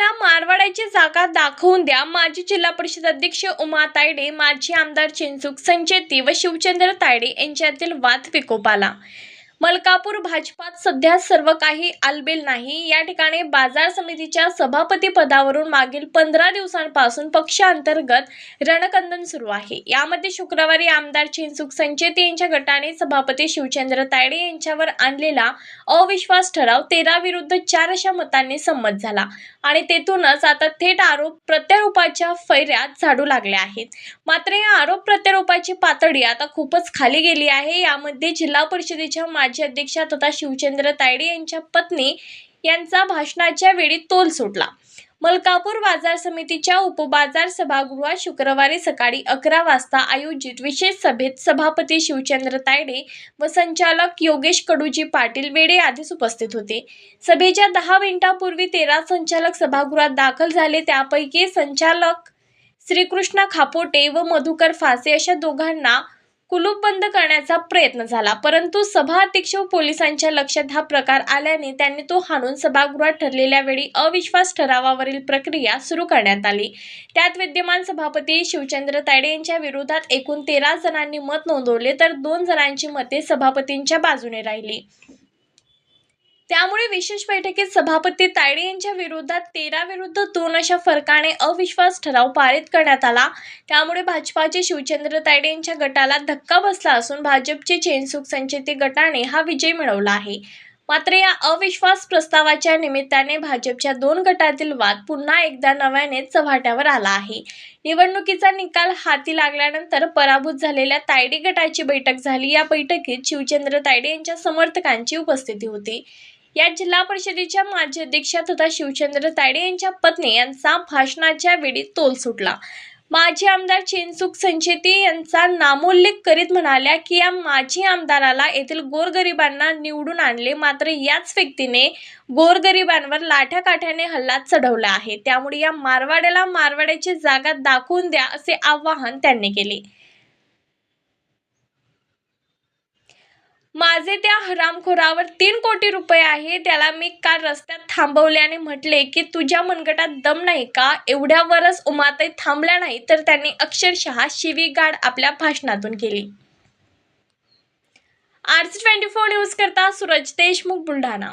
मला मारवाड्याची जागा दाखवून द्या. माजी जिल्हा परिषद अध्यक्ष उमा तायडे माजी आमदार चिंचुक संचेती व शिवचंद्र तायडे यांच्यातील वाद विकोपाला. मलकापूर भाजपात सध्या सर्व काही आलबेल नाही. या ठिकाणी बाजार समितीच्या सभापती पदावरून मागील पंधरा दिवसांपासून पक्षांतर्गत रणकंदन सुरू आहे. यामध्ये शुक्रवारी आमदार चिंचुक संचेती यांच्या गटाने सभापती शिवचंद्र तायडे यांच्यावर आणलेला अविश्वास ठराव तेरा विरुद्ध चार अशा मतांनी संमत झाला. आणि तेथूनच आता थेट आरोप प्रत्यारोपाच्या फैऱ्यात झाडू लागल्या आहेत. मात्र या आरोप प्रत्यारोपाची पातळी आता खूपच खाली गेली आहे. यामध्ये जिल्हा परिषदेच्या माजी अध्यक्षा तथा शिवचंद्र तायडे यांच्या पत्नी यांचा भाषणाच्या वेळी तोल सुटला मलकापूर बाजार समितीच्या उपबाजार सभागृहात शुक्रवारी सकाळी अकरा वाजता आयोजित विशेष सभेत सभापती शिवचंद्र तायडे व संचालक योगेश कडूजी पाटील वेडे आधीच उपस्थित होते. सभेच्या दहा मिनिटापूर्वी तेरा संचालक सभागृहात दाखल झाले. त्यापैकी संचालक श्रीकृष्ण खापोटे व मधुकर फासे अशा दोघांना कुलूप बंद करण्याचा प्रयत्न झाला. परंतु सभाध्यक्ष व पोलिसांच्या लक्षात हा प्रकार आल्याने त्यांनी तो हाणून सभागृहात ठरलेल्या वेळी अविश्वास ठरावावरील प्रक्रिया सुरू करण्यात आली. त्यात विद्यमान सभापती शिवचंद्र तायडे यांच्या विरोधात एकूण तेरा जणांनी मत नोंदवले तर दोन जणांची मते सभापतींच्या बाजूने राहिली. त्यामुळे विशेष बैठकीत सभापती तायडे यांच्या विरोधात तेरा विरुद्ध दोन अशा फरकाने अविश्वास ठराव पारित करण्यात आला. त्यामुळे भाजपाचे शिवचंद्र तायडे यांच्या गटाला धक्का बसला असून भाजपचे चेनसुख संचेती गटाने हा विजय मिळवला आहे. मात्र या अविश्वास प्रस्तावाच्या निमित्ताने भाजपच्या दोन गटातील वाद पुन्हा एकदा नव्याने चव्हाट्यावर आला आहे. निवडणुकीचा निकाल हाती लागल्यानंतर पराभूत झालेल्या तायडे गटाची बैठक झाली. या बैठकीत शिवचंद्र तायडे यांच्या समर्थकांची उपस्थिती होती. या जिल्हा परिषदेच्या माजी अध्यक्षा तथा शिवचंद्र तायडे यांच्या पत्नी यांचा भाषणाच्या वेळी तोल सुटला. माजी आमदार चेनसुख संचेती यांचा नामोल्लेख करीत म्हणाल्या की या माजी आमदाराला येथील गोरगरिबांना निवडून आणले मात्र याच व्यक्तीने गोरगरिबांवर लाठ्याकाठ्याने हल्ला चढवला आहे. त्यामुळे या मारवाड्याला मारवाड्याची जागा दाखवून द्या असे आवाहन त्यांनी केले. माझे त्या हरामखोरावर तीन कोटी रुपये आहे त्याला मी काल रस्त्यात थांबवले आणि म्हटले की तुझ्या मनगटात दम नाही का? एवढ्यावरच उमाताई थांबल्या नाही. तर त्यांनी अक्षरशः शिवीगाड आपल्या भाषणातून केली. आरसी ट्वेंटी फोर न्यूज करता सूरज देशमुख बुलढाणा